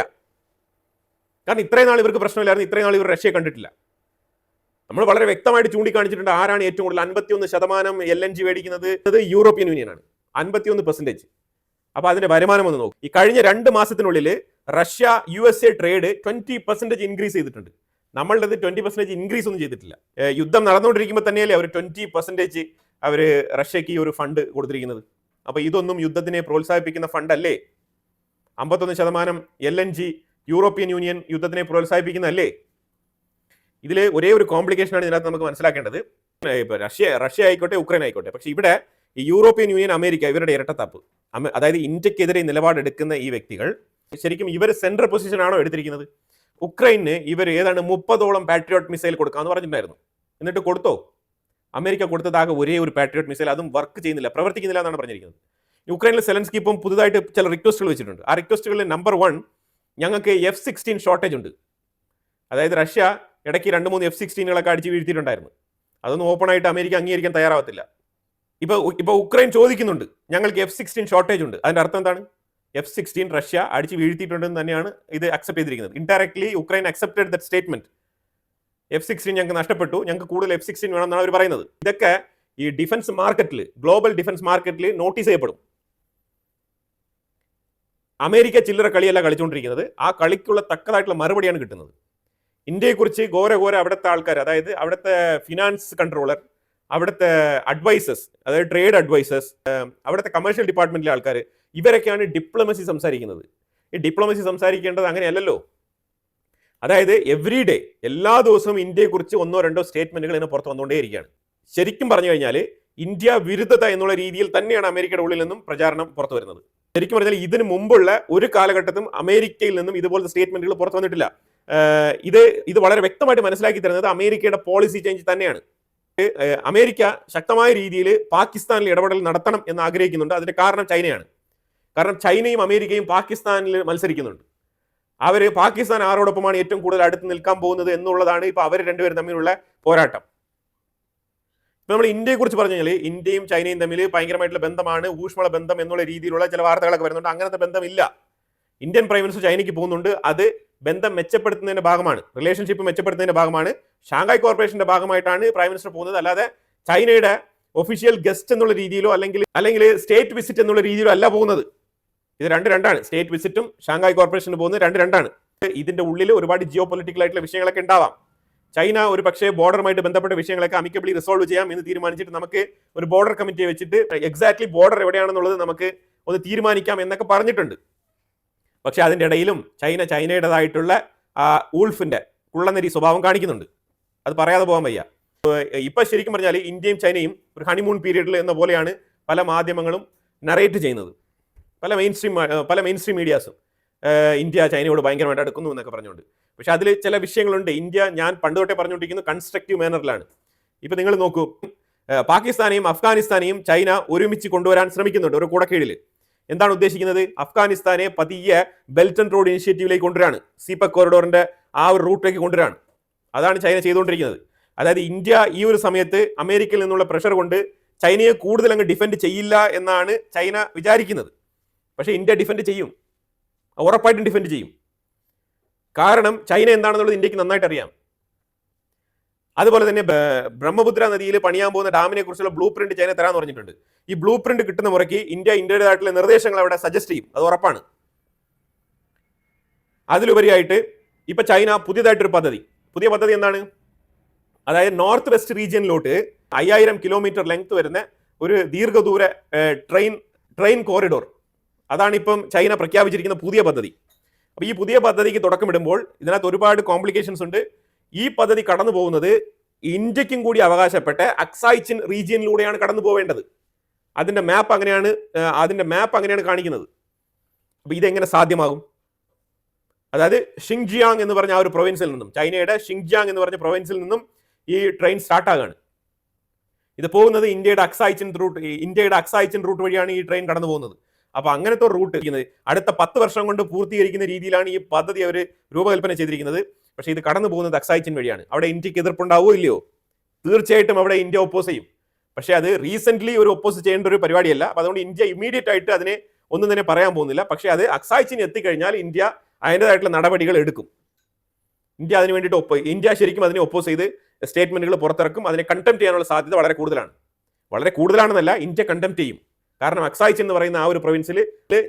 കാരണം ഇത്രയും നാൾ ഇവർക്ക് പ്രശ്നമില്ലായിരുന്നു ഇത്രയും നാൾ ഇവർ റഷ്യയെ കണ്ടിട്ടില്ല. നമ്മൾ വളരെ വ്യക്തമായിട്ട് ചൂണ്ടിക്കാണിച്ചിട്ടുണ്ട് ആരാണ് ഏറ്റവും കൂടുതൽ അൻപത്തിയൊന്ന് ശതമാനം എൽ എൻ ജി മേടിക്കുന്നത്? അത് യൂറോപ്യൻ യൂണിയനാണ്. അൻപത്തിയൊന്ന് പെർസെന്റേജ് അപ്പോൾ അതിന്റെ വരുമാനം ഒന്ന് നോക്കും. ഈ കഴിഞ്ഞ രണ്ട് മാസത്തിനുള്ളിൽ Russia U S A trade twenty percentage increase ചെയ്തിട്ടുണ്ട്. നമ്മളുടേത് ട്വന്റി പെർസെന്റേജ് ഇൻക്രീസ് ഒന്നും ചെയ്തിട്ടില്ല. യുദ്ധം നടന്നുകൊണ്ടിരിക്കുമ്പോൾ തന്നെയല്ലേ അവർ ട്വന്റി പെർസെന്റേജ് അവർ റഷ്യക്ക് ഈ ഒരു ഫണ്ട് കൊടുത്തിരിക്കുന്നത്? അപ്പൊ ഇതൊന്നും യുദ്ധത്തിനെ പ്രോത്സാഹിപ്പിക്കുന്ന ഫണ്ട് അല്ലേ? അമ്പത്തൊന്ന് ശതമാനം L N G European union യുദ്ധത്തിനെ പ്രോത്സാഹിപ്പിക്കുന്നതല്ലേ? ഇതിൽ ഒരേ ഒരു കോംപ്ലിക്കേഷൻ ആണ് ഇതിനകത്ത് നമുക്ക് മനസ്സിലാക്കേണ്ടത്. ഇപ്പോൾ ഇപ്പൊ റഷ്യ റഷ്യ ആയിക്കോട്ടെ ഉക്രൈൻ ആയിക്കോട്ടെ. പക്ഷെ ഇവിടെ ഈ യൂറോപ്യൻ യൂണിയൻ അമേരിക്ക ഇവരുടെ ഇരട്ടത്താപ്പ്. അതായത് ഇന്ത്യക്കെതിരെ നിലപാടെടുക്കുന്ന ഈ വ്യക്തികൾ ശരിക്കും ഇവർ സെൻട്രൽ പൊസിഷൻ ആണോ എടുത്തിരിക്കുന്നത്? ഉക്രൈന് ഇവർ ഏതാണ്ട് മുപ്പതോളം പാട്രിയോട്ട് മിസൈൽ കൊടുക്കാമെന്ന് പറഞ്ഞിട്ടുണ്ടായിരുന്നു. എന്നിട്ട് കൊടുത്തോ? അമേരിക്ക കൊടുത്തതാകെ ഒരേ ഒരു പാട്രിയോട്ട് മിസൈൽ അതും വർക്ക് ചെയ്യുന്നില്ല പ്രവർത്തിക്കുന്നില്ല എന്നാണ് പറഞ്ഞിരിക്കുന്നത്. യുക്രൈനിലെ സെലൻസ്കി ഇപ്പം പുതുതായിട്ട് ചില റിക്വസ്റ്റുകൾ വെച്ചിട്ടുണ്ട്. ആ റിക്വസ്റ്റുകളിൽ നമ്പർ വൺ ഞങ്ങൾക്ക് എഫ് സിക്സ്റ്റീൻ ഷോർട്ടേജ് ഉണ്ട്. അതായത് റഷ്യ ഇടയ്ക്ക് രണ്ട് മൂന്ന് എഫ് സിക്സ്റ്റീനുകളൊക്കെ അടിച്ച് വീഴ്ത്തിയിട്ടുണ്ടായിരുന്നു. അതൊന്നും ഓപ്പൺ ആയിട്ട് അമേരിക്ക അംഗീകരിക്കാൻ തയ്യാറാവത്തില്ല. ഇപ്പോൾ ഇപ്പോൾ ഉക്രൈൻ ചോദിക്കുന്നുണ്ട് ഞങ്ങൾക്ക് എഫ് സിക്സ്റ്റീൻ ഷോർട്ടേജ് ഉണ്ട്. അതിന്റെ അർത്ഥം എന്താണ്? എഫ് സിക്സ്റ്റീൻ റഷ്യ അടിച്ച് വീഴ്ത്തിയിട്ടുണ്ടെന്ന് തന്നെയാണ് ഇത് അക്സെപ്റ്റ് ചെയ്തിരിക്കുന്നത്. Indirectly Ukraine accepted that statement F sixteen ഞങ്ങൾക്ക് നഷ്ടപ്പെട്ടു. ഞങ്ങൾക്ക് കൂടുതൽ എഫ് സിക്സ്റ്റീൻ വേണമെന്നാണ് അവർ പറയുന്നത്. ഇതൊക്കെ ഈ ഡിഫൻസ് മാർക്കറ്റിൽ ഗ്ലോബൽ ഡിഫൻസ് മാർക്കറ്റിൽ നോട്ടീസ് ചെയ്യപ്പെടും. അമേരിക്ക ചില്ലറ കളിയല്ല കളിച്ചുകൊണ്ടിരിക്കുന്നത് ആ കളിക്കുള്ള തക്കതായിട്ടുള്ള മറുപടിയാണ് കിട്ടുന്നത്. ഇന്ത്യയെക്കുറിച്ച് ഘോര ഘോര അവിടുത്തെ ആൾക്കാർ അതായത് അവിടുത്തെ ഫിനാൻസ് കൺട്രോളർ അവിടുത്തെ അഡ്വൈസസ് അതായത് ട്രേഡ് അഡ്വൈസസ് അവിടുത്തെ കമേഴ്ഷ്യൽ ഡിപ്പാർട്ട്മെന്റിലെ ആൾക്കാർ ഇവരൊക്കെയാണ് ഡിപ്ലോമസി സംസാരിക്കുന്നത്. ഈ ഡിപ്ലോമസി സംസാരിക്കേണ്ടത് അങ്ങനെയല്ലല്ലോ. അതായത് എവറി ഡേ എല്ലാ ദിവസവും ഇന്ത്യയെക്കുറിച്ച് ഒന്നോ രണ്ടോ സ്റ്റേറ്റ്മെന്റുകൾ ഇന്ന് പുറത്ത് വന്നുകൊണ്ടേയിരിക്കുകയാണ് ശരിക്കും പറഞ്ഞു കഴിഞ്ഞാൽ ഇന്ത്യ വിരുദ്ധത എന്നുള്ള രീതിയിൽ തന്നെയാണ് അമേരിക്കയുടെ ഉള്ളിൽ നിന്നും പ്രചാരണം പുറത്തു വരുന്നത്. ശരിക്കും പറഞ്ഞാൽ ഇതിന് മുമ്പുള്ള ഒരു കാലഘട്ടത്തും അമേരിക്കയിൽ നിന്നും ഇതുപോലത്തെ സ്റ്റേറ്റ്മെന്റുകൾ പുറത്തു വന്നിട്ടില്ല. ഇത് ഇത് വളരെ വ്യക്തമായിട്ട് മനസ്സിലാക്കി തരുന്നത് അമേരിക്കയുടെ പോളിസി ചേഞ്ച് തന്നെയാണ്. അമേരിക്ക ശക്തമായ രീതിയിൽ പാകിസ്ഥാനിൽ ഇടപെടൽ നടത്തണം എന്ന് ആഗ്രഹിക്കുന്നുണ്ട്. അതിന്റെ കാരണം ചൈനയാണ്. കാരണം ചൈനയും അമേരിക്കയും പാകിസ്ഥാനിൽ മത്സരിക്കുന്നുണ്ട്. അവർ പാകിസ്ഥാൻ ആരോടൊപ്പമാണ് ഏറ്റവും കൂടുതൽ അടുത്ത് നിൽക്കാൻ പോകുന്നത് എന്നുള്ളതാണ് ഇപ്പൊ അവർ രണ്ടുപേരും തമ്മിലുള്ള പോരാട്ടം. ഇപ്പൊ നമ്മൾ ഇന്ത്യയെ കുറിച്ച് പറഞ്ഞു കഴിഞ്ഞാൽ ഇന്ത്യയും ചൈനയും തമ്മിൽ ഭയങ്കരമായിട്ടുള്ള ബന്ധമാണ് ഊഷ്മള ബന്ധം എന്നുള്ള രീതിയിലുള്ള ചില വാർത്തകളൊക്കെ വരുന്നുണ്ട്. അങ്ങനത്തെ ബന്ധമില്ല. ഇന്ത്യൻ പ്രൈം മിനിസ്റ്റർ ചൈനയ്ക്ക് പോകുന്നുണ്ട്. അത് ബന്ധം മെച്ചപ്പെടുത്തുന്നതിന്റെ ഭാഗമാണ്. റിലേഷൻഷിപ്പ് മെച്ചപ്പെടുത്തുന്നതിന്റെ ഭാഗമാണ്. ഷാങ്ഹായ് കോർപ്പറേഷന്റെ ഭാഗമായിട്ടാണ് പ്രൈം മിനിസ്റ്റർ പോകുന്നത്. അല്ലാതെ ചൈനയുടെ ഒഫീഷ്യൽ ഗസ്റ്റ് എന്നുള്ള രീതിയിലോ അല്ലെങ്കിൽ അല്ലെങ്കിൽ സ്റ്റേറ്റ് വിസിറ്റ് എന്നുള്ള രീതിയിലോ അല്ല പോകുന്നത്. ഇത് രണ്ട് രണ്ടാണ്. സ്റ്റേറ്റ് വിസിറ്റും ഷാങ്ഹായ് കോർപ്പറേഷന് പോകുന്നത് രണ്ട് രണ്ടാണ്. ഇതിന്റെ ഉള്ളിൽ ഒരുപാട് ജിയോ ആയിട്ടുള്ള വിഷയങ്ങളൊക്കെ ഉണ്ടാവാം. ചൈന ഒരു പക്ഷേ ബോർഡറുമായിട്ട് ബന്ധപ്പെട്ട വിഷയങ്ങളൊക്കെ അമിക്കബിളി റിസോൾവ് ചെയ്യാം എന്ന് തീരുമാനിച്ചിട്ട് നമുക്ക് ഒരു ബോർഡർ കമ്മിറ്റിയെ വെച്ചിട്ട് എക്സാക്ട്ലി ബോർഡർ എവിടെയാണെന്നുള്ളത് നമുക്ക് ഒന്ന് തീരുമാനിക്കാം എന്നൊക്കെ പറഞ്ഞിട്ടുണ്ട്. പക്ഷെ അതിന്റെ ഇടയിലും ചൈന ചൈനയുടേതായിട്ടുള്ള ആ ഊൾഫിന്റെ കുള്ളനരി സ്വഭാവം കാണിക്കുന്നുണ്ട്. അത് പറയാതെ പോകാൻ വയ്യ. ഇപ്പൊ ശരിക്കും പറഞ്ഞാൽ ഇന്ത്യയും ചൈനയും ഒരു ഹണിമൂൺ പീരീഡിൽ എന്ന പോലെയാണ് പല മാധ്യമങ്ങളും നറേറ്റ് ചെയ്യുന്നത്. പല മെയിൻ സ്ട്രീം പല മെയിൻ സ്ട്രീം മീഡിയാസും ഇന്ത്യ ചൈനയോട് ഭയങ്കരമായിട്ട് അടുക്കുന്നു എന്നൊക്കെ പറഞ്ഞുകൊണ്ട്. പക്ഷെ അതിൽ ചില വിഷയങ്ങളുണ്ട്. ഇന്ത്യ ഞാൻ പണ്ട് തൊട്ടേ പറഞ്ഞുകൊണ്ടിരിക്കുന്നത് കൺസ്ട്രക്റ്റീവ് മാനറിലാണ് ഇപ്പം നിങ്ങൾ നോക്കൂ പാകിസ്ഥാനെയും അഫ്ഗാനിസ്ഥാനെയും ചൈന ഒരുമിച്ച് കൊണ്ടുവരാൻ ശ്രമിക്കുന്നുണ്ട് ഒരു കൂടക്കീഴിൽ എന്താണ് ഉദ്ദേശിക്കുന്നത്? അഫ്ഗാനിസ്ഥാനെ പതിയെ ബെൽറ്റ് ആൻഡ് റോഡ് ഇനിഷ്യേറ്റീവിലേക്ക് കൊണ്ടുവരാണ്. സീപക് കോറിഡോറിന്റെ ആ ഒരു റൂട്ടിലേക്ക് കൊണ്ടുവരാണ്. അതാണ് ചൈന ചെയ്തുകൊണ്ടിരിക്കുന്നത്. അതായത് ഇന്ത്യ ഈ ഒരു സമയത്ത് അമേരിക്കയിൽ നിന്നുള്ള പ്രഷർ കൊണ്ട് ചൈനയെ കൂടുതൽ അങ്ങ് ഡിഫെൻഡ് ചെയ്യില്ല എന്നാണ് ചൈന വിചാരിക്കുന്നത്. പക്ഷേ ഇന്ത്യ ഡിഫെൻഡ് ചെയ്യും. ഉറപ്പായിട്ടും ഡിഫെൻഡ് ചെയ്യും. കാരണം ചൈന എന്താണെന്നുള്ളത് ഇന്ത്യയ്ക്ക് നന്നായിട്ട് അറിയാം. അതുപോലെ തന്നെ ബ്രഹ്മപുത്ര നദിയിൽ പണിയാൻ പോകുന്ന ഡാമിനെ കുറിച്ചുള്ള ബ്ലൂ പ്രിന്റ് ചൈന തരാന്ന് പറഞ്ഞിട്ടുണ്ട്. ഈ ബ്ലൂ പ്രിന്റ് കിട്ടുന്ന മുറയ്ക്ക് ഇന്ത്യ ഇന്ത്യയുടേതായിട്ടുള്ള നിർദ്ദേശങ്ങൾ അവിടെ സജസ്റ്റ് ചെയ്യും. അത് ഉറപ്പാണ്. അതിലുപരിയായിട്ട് ഇപ്പൊ ചൈന പുതിയതായിട്ടൊരു പദ്ധതി. പുതിയ പദ്ധതി എന്താണ്? അതായത് നോർത്ത് വെസ്റ്റ് റീജിയനിലോട്ട് അയ്യായിരം കിലോമീറ്റർ ലെങ്ത് വരുന്ന ഒരു ദീർഘദൂര ട്രെയിൻ ട്രെയിൻ കോറിഡോർ. അതാണ് ഇപ്പം ചൈന പ്രഖ്യാപിച്ചിരിക്കുന്ന പുതിയ പദ്ധതി. അപ്പോൾ ഈ പുതിയ പദ്ധതിക്ക് തുടക്കമിടുമ്പോൾ ഇതിനകത്ത് ഒരുപാട് കോംപ്ലിക്കേഷൻസ് ഉണ്ട്. ഈ പദ്ധതി കടന്നു പോകുന്നത് ഇന്ത്യക്കും കൂടി അവകാശപ്പെട്ട അക്സൈച്ചിൻ റീജിയനിലൂടെയാണ് കടന്നു പോവേണ്ടത്. അതിന്റെ മാപ്പ് അങ്ങനെയാണ് അതിന്റെ മാപ്പ് അങ്ങനെയാണ് കാണിക്കുന്നത്. അപ്പോൾ ഇതെങ്ങനെ സാധ്യമാകും? അതായത് ഷിങ്ജിയാങ് എന്ന് പറഞ്ഞ ആ ഒരു പ്രൊവിൻസിൽ നിന്നും ചൈനയുടെ ഷിങ്ജിയാങ് എന്ന് പറഞ്ഞ പ്രൊവിൻസിൽ നിന്നും ഈ ട്രെയിൻ സ്റ്റാർട്ടാകാണ് ഇത് പോകുന്നത് ഇന്ത്യയുടെ അക്സായിച്ചിൻ റൂട്ട് ഇന്ത്യയുടെ അക്സായിച്ചിൻ റൂട്ട് വഴിയാണ് ഈ ട്രെയിൻ കടന്നു പോകുന്നത്. അപ്പൊ അങ്ങനത്തെ റൂട്ട് ഇരിക്കുന്നത്. അടുത്ത പത്ത് വർഷം കൊണ്ട് പൂർത്തീകരിക്കുന്ന രീതിയിലാണ് ഈ പദ്ധതി അവർ രൂപകൽപ്പന ചെയ്തിരിക്കുന്നത്. പക്ഷേ ഇത് കടന്നു പോകുന്നത് അക്സായിച്ചിൻ വഴിയാണ്. അവിടെ ഇന്ത്യയ്ക്ക് എതിർപ്പുണ്ടാവോ ഇല്ലയോ? തീർച്ചയായിട്ടും അവിടെ ഇന്ത്യ ഒപ്പോസ് ചെയ്യും. പക്ഷേ അത് റീസെന്റ്ലി ഒരു ഒപ്പോസ് ചെയ്യേണ്ട ഒരു പരിപാടിയല്ല. അപ്പൊ അതുകൊണ്ട് ഇന്ത്യ ഇമീഡിയറ്റ് ആയിട്ട് അതിനെ ഒന്നും തന്നെ പറയാൻ പോകുന്നില്ല. പക്ഷേ അത് അക്സായിച്ചിൻ എത്തിക്കഴിഞ്ഞാൽ ഇന്ത്യ അതിന്റെതായിട്ടുള്ള നടപടികൾ എടുക്കും. ഇന്ത്യ അതിന് വേണ്ടിയിട്ട് ഒപ്പ് ഇന്ത്യ ശരിക്കും അതിനെ ഒപ്പോസ് ചെയ്ത് സ്റ്റേറ്റ്മെന്റുകൾ പുറത്തിറക്കും. അതിനെ കണ്ടംപ്റ്റ് ചെയ്യാനുള്ള സാധ്യത വളരെ കൂടുതലാണ്. വളരെ കൂടുതലാണെന്നല്ല ഇന്ത്യ കണ്ടംപ്റ്റ് ചെയ്യും. കാരണം അക്സായിച്ച് എന്ന് പറയുന്ന ആ ഒരു പ്രൊവിൻസിൽ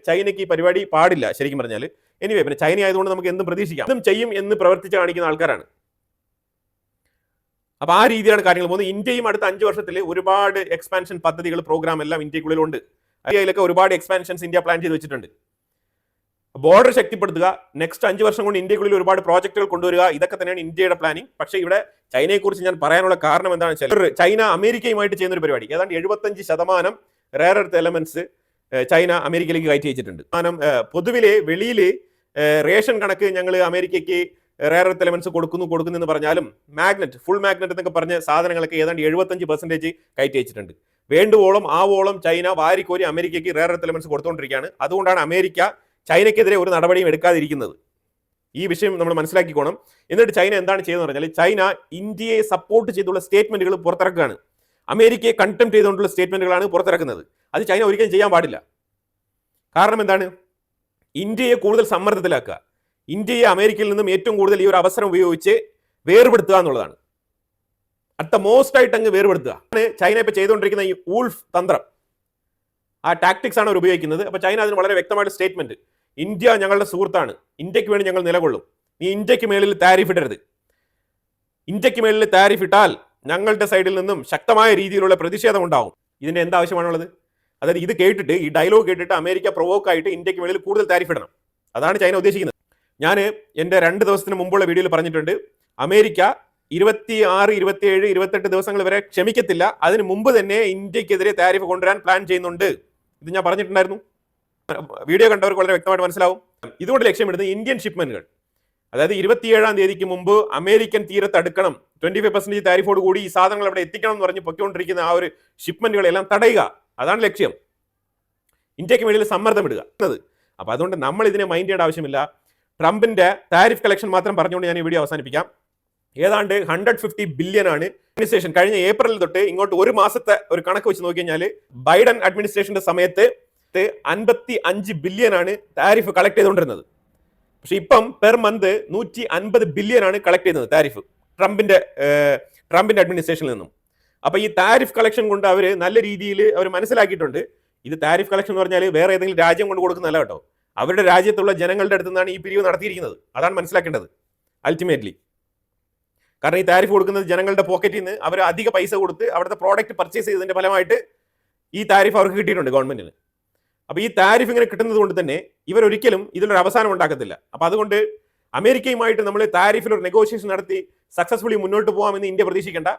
ചൈനയ്ക്ക് ഈ പരിപാടി പാടില്ല ശരിക്കും പറഞ്ഞാൽ എനിവേ പിന്നെ ചൈന ആയതുകൊണ്ട് നമുക്ക് എന്തും പ്രതീക്ഷിക്കാം. എന്തും ചെയ്യും എന്ന് പ്രവർത്തിച്ച് കാണിക്കുന്ന ആൾക്കാരാണ്. അപ്പോൾ ആ രീതിയിലാണ് കാര്യങ്ങൾ പോകുന്നത്. ഇന്ത്യയും അടുത്ത അഞ്ച് വർഷത്തിൽ ഒരുപാട് എക്സ്പാൻഷൻ പദ്ധതികൾ പ്രോഗ്രാം എല്ലാം ഇന്ത്യക്കുള്ളിലുണ്ട് അതിലൊക്കെ ഒരുപാട് എക്സ്പാൻഷൻസ് ഇന്ത്യ പ്ലാൻ ചെയ്ത് വെച്ചിട്ടുണ്ട്. ബോർഡർ ശക്തിപ്പെടുത്തുക നെക്സ്റ്റ് അഞ്ച് വർഷം കൊണ്ട് ഇന്ത്യക്കുള്ളിൽ ഒരുപാട് പ്രോജക്റ്റുകൾ കൊണ്ടുവരിക ഇതൊക്കെ തന്നെയാണ് ഇന്ത്യയുടെ പ്ലാനിങ് പക്ഷേ ഇവിടെ ചൈനയെക്കുറിച്ച് ഞാൻ പറയാനുള്ള കാരണം എന്താണെന്ന് വെച്ചാൽ ചൈന അമേരിക്കയുമായിട്ട് ചെയ്യുന്ന ഒരു പരിപാടി. ഏതാണ്ട് എഴുപത്തഞ്ച് ശതമാനം റേർ എർത്ത് എലമെന്റ്സ് ചൈന അമേരിക്കയിലേക്ക് കയറ്റി വെച്ചിട്ടുണ്ട്. കാരണം പൊതുവിലെ വെളിയിൽ റേഷൻ കണക്ക് ഞങ്ങൾ അമേരിക്കയ്ക്ക് റേർ എർത്ത് എലമെന്റ്സ് കൊടുക്കുന്നു കൊടുക്കുന്നു എന്ന് പറഞ്ഞാലും മാഗ്നറ്റ് ഫുൾ മാഗ്നറ്റ് എന്നൊക്കെ പറഞ്ഞ സാധനങ്ങളൊക്കെ ഏതാണ്ട് എഴുപത്തഞ്ച് പെർസെന്റേജ് കയറ്റി വെച്ചിട്ടുണ്ട്. വേണ്ടുവോളം ആവോളം ചൈന വാരിക്കോരി അമേരിക്കയ്ക്ക് റേർ എർത്ത് എലമെന്റ്സ് കൊടുത്തുകൊണ്ടിരിക്കുകയാണ് അതുകൊണ്ടാണ് അമേരിക്ക ചൈനയ്ക്കെതിരെ ഒരു നടപടിയും എടുക്കാതിരിക്കുന്നത്. ഈ വിഷയം നമ്മൾ മനസ്സിലാക്കിക്കോണം. എന്നിട്ട് ചൈന എന്താണ് ചെയ്യുന്നത് പറഞ്ഞാൽ ചൈന ഇന്ത്യയെ സപ്പോർട്ട് ചെയ്തുള്ള സ്റ്റേറ്റ്മെന്റുകൾ പുറത്തിറക്കുകയാണ്. അമേരിക്കയെ കണ്ടംപ്റ്റ് ചെയ്തുകൊണ്ടുള്ള സ്റ്റേറ്റ്മെന്റുകളാണ് പുറത്തിറക്കുന്നത്. അത് ചൈന ഒരിക്കലും ചെയ്യാൻ പാടില്ല. കാരണം എന്താണ്? ഇന്ത്യയെ കൂടുതൽ സമ്മർദ്ദത്തിലാക്കുക. ഇന്ത്യയെ അമേരിക്കയിൽ നിന്നും ഏറ്റവും കൂടുതൽ ഈ ഒരു അവസരം ഉപയോഗിച്ച് വേർപെടുത്തുക എന്നുള്ളതാണ്. അടുത്ത മോസ്റ്റ് ആയിട്ട് അങ്ങ് വേർപെടുത്തുക. ചൈന ഇപ്പോൾ ചെയ്തുകൊണ്ടിരിക്കുന്ന ഈ ഊൾഫ് തന്ത്രം. ആ ടാക്ടിക്സ് ആണ് അവർ ഉപയോഗിക്കുന്നത്. അപ്പോൾ ചൈന അതിന് വളരെ വ്യക്തമായിട്ട് സ്റ്റേറ്റ്മെന്റ് ഇന്ത്യ ഞങ്ങളുടെ സുഹൃത്താണ്. ഇന്ത്യയ്ക്ക് വേണ്ടി ഞങ്ങൾ നിലകൊള്ളും. നീ ഇന്ത്യയ്ക്ക് മേളിൽ താരിഫ് ഇടരുത്. ഇന്ത്യയ്ക്ക് മേളിൽ താരിഫ് ഇട്ടാൽ ഞങ്ങളുടെ സൈഡിൽ നിന്നും ശക്തമായ രീതിയിലുള്ള പ്രതിഷേധം ഉണ്ടാവും. ഇതിന്റെ എന്ത് ആവശ്യമാണുള്ളത്? അതായത് ഇത് കേട്ടിട്ട് ഈ ഡയലോഗ് കേട്ടിട്ട് അമേരിക്ക പ്രൊവോക്ക് ആയിട്ട് ഇന്ത്യയ്ക്ക് മേളിൽ കൂടുതൽ താരിഫ് ഇടണം. അതാണ് ചൈന ഉദ്ദേശിക്കുന്നത്. ഞാൻ എന്റെ രണ്ട് ദിവസത്തിന് മുമ്പുള്ള വീഡിയോയിൽ പറഞ്ഞിട്ടുണ്ട് അമേരിക്ക ഇരുപത്തി ആറ് ഇരുപത്തിയേഴ് ഇരുപത്തെട്ട് ദിവസങ്ങൾ വരെ ക്ഷമിക്കത്തില്ല. അതിന് മുമ്പ് തന്നെ ഇന്ത്യക്കെതിരെ താരിഫ് കൊണ്ടുവരാൻ പ്ലാൻ ചെയ്യുന്നുണ്ട്. ഇത് ഞാൻ പറഞ്ഞിട്ടുണ്ടായിരുന്നു. വീഡിയോ കണ്ടവർക്ക് വളരെ വ്യക്തമായിട്ട് മനസ്സിലാവും. ഇതുകൊണ്ട് ലക്ഷ്യമിടുന്നത് ഇന്ത്യൻ ഷിപ്മെന്റുകൾ അതായത് ഇരുപത്തിയേഴാം തീയതിക്ക് മുമ്പ് അമേരിക്കൻ തീരത്ത് അടുക്കണം. ട്വന്റി ഫൈവ് പെർസെന്റേജ് താരിഫോട് കൂടി ഈ സാധനങ്ങൾ അവിടെ എത്തിക്കണം എന്ന് പറഞ്ഞ് പൊയ്ക്കൊണ്ടിരിക്കുന്ന ആ ഒരു ഷിപ്മെന്റുകളെല്ലാം തടയുക. അതാണ് ലക്ഷ്യം. ഇന്ത്യയ്ക്ക് വേണ്ടി സമ്മർദ്ദം ഇടുക. എന്നത് അപ്പൊ അതുകൊണ്ട് നമ്മൾ ഇതിനെ മൈൻഡ് ചെയ്യേണ്ട ആവശ്യമില്ല. ട്രംപിന്റെ താരിഫ് കളക്ഷൻ മാത്രം പറഞ്ഞുകൊണ്ട് ഞാൻ ഈ വീഡിയോ അവസാനിപ്പിക്കാം. ഏതാണ്ട് ഹൺഡ്രഡ് ഫിഫ്റ്റി ബില്യൺ ആണ് അഡ്മിനിസ്ട്രേഷൻ കഴിഞ്ഞ ഏപ്രിൽ തൊട്ട് ഇങ്ങോട്ട് ഒരു മാസത്തെ ഒരു കണക്ക് വെച്ച് നോക്കി ബൈഡൻ അഡ്മിനിസ്ട്രേഷന്റെ സമയത്ത് അൻപത്തി അഞ്ച് ബില്യൺ ആണ് താരിഫ് കളക്ട് ചെയ്തുകൊണ്ടിരുന്നത്. പക്ഷെ ഇപ്പം പെർ മന്ത് നൂറ്റി അൻപത് ബില്യൺ ആണ് കളക്ട് ചെയ്യുന്നത് താരിഫ് ട്രംപിന്റെ ട്രംപിന്റെ അഡ്മിനിസ്ട്രേഷനിൽ നിന്നും. അപ്പൊ ഈ താരിഫ് കളക്ഷൻ കൊണ്ട് അവർ നല്ല രീതിയിൽ അവർ മനസ്സിലാക്കിയിട്ടുണ്ട്. ഇത് താരിഫ് കളക്ഷൻ എന്ന് പറഞ്ഞാൽ വേറെ ഏതെങ്കിലും രാജ്യം കൊണ്ട് കൊടുക്കുന്നതല്ല കേട്ടോ. അവരുടെ രാജ്യത്തുള്ള ജനങ്ങളുടെ അടുത്ത് നിന്നാണ് ഈ പിരിവ് നടത്തിയിരിക്കുന്നത്. അതാണ് മനസ്സിലാക്കേണ്ടത് അൾട്ടിമേറ്റ്ലി കാരണം ഈ താരിഫ് കൊടുക്കുന്നത് ജനങ്ങളുടെ പോക്കറ്റിൽ നിന്ന് അവർ അധിക പൈസ കൊടുത്ത് അവിടുത്തെ പ്രോഡക്റ്റ് പർച്ചേസ് ചെയ്തതിന്റെ ഫലമായിട്ട് ഈ താരിഫ് അവർക്ക് കിട്ടിയിട്ടുണ്ട് ഗവൺമെന്റിന് അപ്പോൾ ഈ താരിഫ് ഇങ്ങനെ കിട്ടുന്നത് കൊണ്ട് തന്നെ ഇവരൊരിക്കലും ഇതിലൊരു അവസാനം ഉണ്ടാക്കത്തില്ല. അപ്പോൾ അതുകൊണ്ട് അമേരിക്കയുമായിട്ട് നമ്മൾ താരിഫിൽ ഒരു നെഗോഷിയേഷൻ നടത്തി സക്സസ്ഫുള്ളി മുന്നോട്ട് പോകാമെന്ന് ഇന്ത്യ പ്രതീക്ഷിക്കേണ്ട.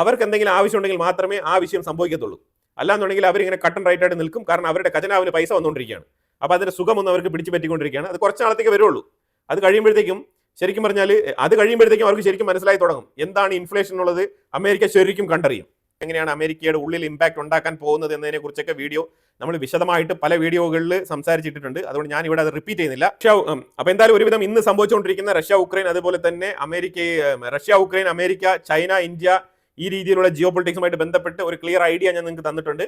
അവർക്ക് എന്തെങ്കിലും ആവശ്യമുണ്ടെങ്കിൽ മാത്രമേ ആ വിഷയം സംഭവിക്കത്തുള്ളൂ. അല്ലാന്നുണ്ടെങ്കിൽ അവരിങ്ങനെ കട്ടൺ റൈറ്റ് ആയിട്ട് നിൽക്കും. കാരണം അവരുടെ ഖജനാവിന് പൈസ വന്നുകൊണ്ടിരിക്കുകയാണ്. അപ്പോൾ അതിന്റെ സുഖമൊന്നും അവർക്ക് പിടിച്ചു പറ്റിക്കൊണ്ടിരിക്കുകയാണ്. അത് കുറച്ച് നാളത്തേക്ക് വരുള്ളൂ അത് കഴിയുമ്പോഴത്തേക്കും ശരിക്കും പറഞ്ഞാൽ അത് കഴിയുമ്പോഴത്തേക്കും അവർക്ക് ശരിക്കും മനസ്സിലായി തുടങ്ങും. എന്താണ് ഇൻഫ്ലേഷൻ എന്നുള്ളത് അമേരിക്ക ശരിക്കും കണ്ടറിയും. എങ്ങനെയാണ് അമേരിക്കയുടെ ഉള്ളിൽ ഇമ്പാക്ട് ഉണ്ടാക്കാൻ പോകുന്നത് എന്നതിനെക്കുറിച്ചൊക്കെ വീഡിയോ നമ്മൾ വിശദമായിട്ട് പല വീഡിയോകളിൽ സംസാരിച്ചിട്ടുണ്ട് അതുകൊണ്ട് ഞാൻ ഇവിടെ അത് റിപ്പീറ്റ് ചെയ്യുന്നില്ല. റഷ്യ അപ്പോൾ എന്തായാലും ഒരുവിധം ഇന്ന് സംഭവിച്ചുകൊണ്ടിരിക്കുന്ന റഷ്യ ഉക്രൈൻ അതുപോലെ തന്നെ America Russia Ukraine America China India ഈ രീതിയിലുള്ള ജിയോ പൊളിറ്റിക്സുമായിട്ട് ബന്ധപ്പെട്ട് ഒരു ക്ലിയർ ഐഡിയ ഞാൻ നിങ്ങൾക്ക് തന്നിട്ടുണ്ട്.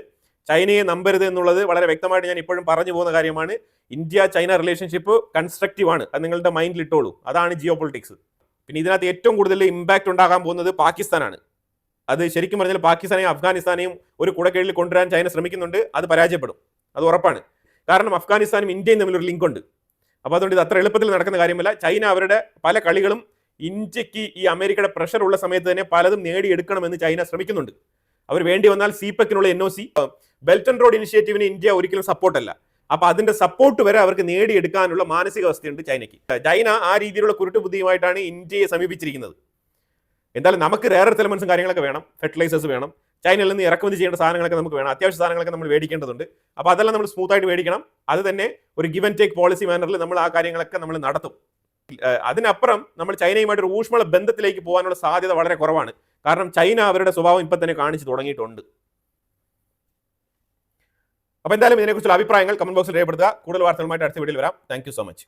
ചൈനയെ നമ്പരുത് എന്നുള്ളത് വളരെ വ്യക്തമായിട്ട് ഞാൻ ഇപ്പോഴും പറഞ്ഞു പോകുന്ന കാര്യമാണ്. ഇന്ത്യ ചൈന റിലേഷൻഷിപ്പ് കൺസ്ട്രക്റ്റീവ് ആണ്. അത് നിങ്ങളുടെ മൈൻഡിൽ ഇട്ടോളൂ. അതാണ് ജിയോ പൊളിറ്റിക്സ് പിന്നെ ഇതിനകത്ത് ഏറ്റവും കൂടുതൽ ഇമ്പാക്റ്റ് ഉണ്ടാകാൻ പോകുന്നത് പാകിസ്ഥാനാണ്. അത് ശരിക്കും പറഞ്ഞാൽ പാകിസ്ഥാനെയും അഫ്ഗാനിസ്ഥാനെയും ഒരു കുടക്കീഴിൽ കൊണ്ടുവരാൻ ചൈന ശ്രമിക്കുന്നുണ്ട് അത് പരാജയപ്പെടും. അത് ഉറപ്പാണ്. കാരണം അഫ്ഗാനിസ്ഥാനും ഇന്ത്യയും തമ്മിലൊരു ലിങ്ക് ഉണ്ട് അപ്പോൾ അതുകൊണ്ട് ഇത് അത്ര എളുപ്പത്തിൽ നടക്കുന്ന കാര്യമല്ല. ചൈന അവരുടെ പല കളികളും ഇന്ത്യയ്ക്ക് ഈ അമേരിക്കയുടെ പ്രഷർ ഉള്ള സമയത്ത് തന്നെ പലതും നേടിയെടുക്കണമെന്ന് ചൈന ശ്രമിക്കുന്നുണ്ട്. അവർ വേണ്ടി വന്നാൽ സിപെക്കിനുള്ള N O C belt and road ഇനിഷ്യേറ്റീവിന് India ഒരിക്കലും സപ്പോർട്ടല്ല അപ്പോൾ അതിന്റെ സപ്പോർട്ട് വരെ അവർക്ക് നേടിയെടുക്കാനുള്ള മാനസികാവസ്ഥയുണ്ട് ചൈനയ്ക്ക്. ചൈന ആ രീതിയിലുള്ള കുരുട്ടുബുദ്ധിയുമായിട്ടാണ് ഇന്ത്യയെ സമീപിച്ചിരിക്കുന്നത്. എന്തായാലും നമുക്ക് റേറർ എലമെന്റ്സും കാര്യങ്ങളൊക്കെ വേണം. ഫെർട്ടിലൈസേഴ്സ് വേണം. ചൈനയിൽ നിന്ന് ഇറക്കുമതി ചെയ്യേണ്ട സാധനങ്ങളൊക്കെ നമുക്ക് വേണം. അത്യാവശ്യ സാധനങ്ങളൊക്കെ നമ്മൾ മേടിക്കേണ്ടതുണ്ട് അപ്പോൾ അതെല്ലാം നമ്മൾ സ്മൂത്ത് ആയിട്ട് മേടിക്കണം അത് തന്നെ ഒരു ഗിവ് ആൻഡ് ടേക്ക് പോളിസി മാനറിൽ നമ്മൾ ആ കാര്യങ്ങളൊക്കെ നമ്മൾ നടത്തും. അതിനപ്പുറം നമ്മൾ ചൈനയുമായിട്ട് ഒരു ഊഷ്മള ബന്ധത്തിലേക്ക് പോകാനുള്ള സാധ്യത വളരെ കുറവാണ്. കാരണം ചൈന അവരുടെ സ്വഭാവം ഇപ്പം തന്നെ കാണിച്ചു തുടങ്ങിയിട്ടുണ്ട്. അപ്പോൾ എന്തായാലും ഇതിനെക്കുറിച്ചുള്ള അഭിപ്രായങ്ങൾ കമന്റ് ബോക്സിൽ രേഖപ്പെടുത്തുക. കൂടുതൽ വാർത്തകളുമായിട്ട് അടുത്ത വീഡിയോയിൽ വരാം. Thank so much